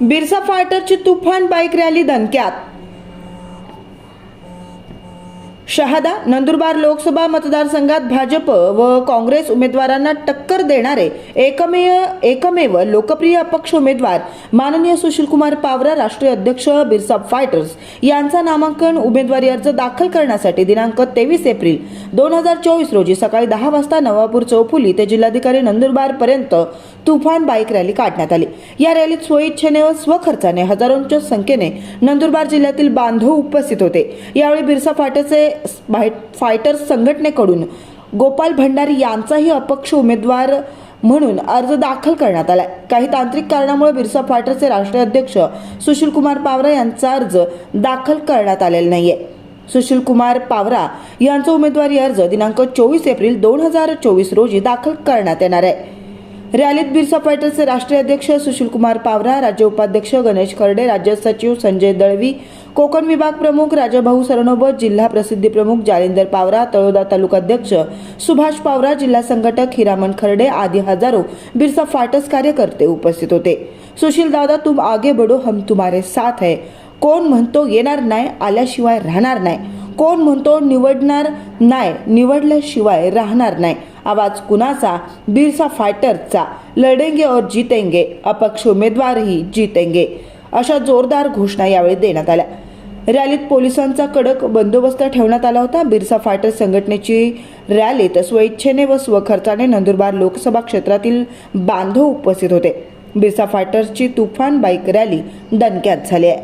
बिरसा फायटरची तुफान bike rally धनक्यात शहादा नंदुरबार लोकसभा मतदारसंघात भाजप व काँग्रेस उमेदवारांना टक्कर देणारे एकमेव एकमेव लोकप्रिय अपक्ष उमेदवार माननीय सुशीलकुमार पावरा राष्ट्रीय अध्यक्ष बिरसा फायटर्स यांचा नामांकन उमेदवारी अर्ज दाखल करण्यासाठी दिनांक तेवीस एप्रिल दोन हजार चोवीस रोजी सकाळी दहा वाजता नवापूर चौफुली ते जिल्हाधिकारी नंदुरबार पर्यंत तुफान बाईक रॅली काढण्यात आली. या रॅलीत स्वइच्छेने व स्वखर्चाने हजारोंच्या संख्येने नंदुरबार जिल्ह्यातील बांधव उपस्थित होते. यावेळी बिरसा फायटरचे फायटर्स संघटनेकडून गोपाल भंडारी यांचाही अपक्ष उमेदवार म्हणून अर्ज दाखल करण्यात आलाय. काही तांत्रिक कारणामुळे बिरसा फायटरचे राष्ट्रीय अध्यक्ष सुशील कुमार पावरा यांचा अर्ज दाखल करण्यात आलेला नाहीये. सुशील कुमार पावरा यांचा उमेदवारी अर्ज दिनांक चोवीस एप्रिल दोन हजार चोवीस रोजी दाखल करण्यात येणार आहे. रॅलीत बिरसा फायटरचे राष्ट्रीय अध्यक्ष सुशीलकुमार पावरा राज्य उपाध्यक्ष गणेश खर्डे राज्य सचिव संजय दळवी कोकण विभाग प्रमुख राजाभाऊ सरनोबत जिल्हा प्रसिद्धी प्रमुख जालिंदर पावरा तळोदा तालुकाध्यक्ष सुभाष पावरा जिल्हा संघटक हिरामन खर्डे आदी हजारो बिरसा फायटर्स कार्यकर्ते उपस्थित होते. सुशील दादा तुम आगे बढो हम तुम्हारे साथ है. कोण म्हणतो येणार नाही आल्याशिवाय राहणार नाही. कोण म्हणतो निवडणार नाही निवडल्याशिवाय राहणार नाही. आवाज कुणाचा? बिरसा फायटरचा. लढेंगे और जितेंगे अपक्ष उमेदवारही जीतेंगे अशा जोरदार घोषणा यावेळी देण्यात आल्या. रॅलीत पोलिसांचा कडक बंदोबस्त ठेवण्यात आला होता. बिरसा फायटर संघटनेची रॅलीत स्वइच्छेने व स्वखर्चाने नंदुरबार लोकसभा क्षेत्रातील बांधव उपस्थित होते. बिरसा फायटर्सची तुफान बाईक रॅली दणक्यात झाली आहे.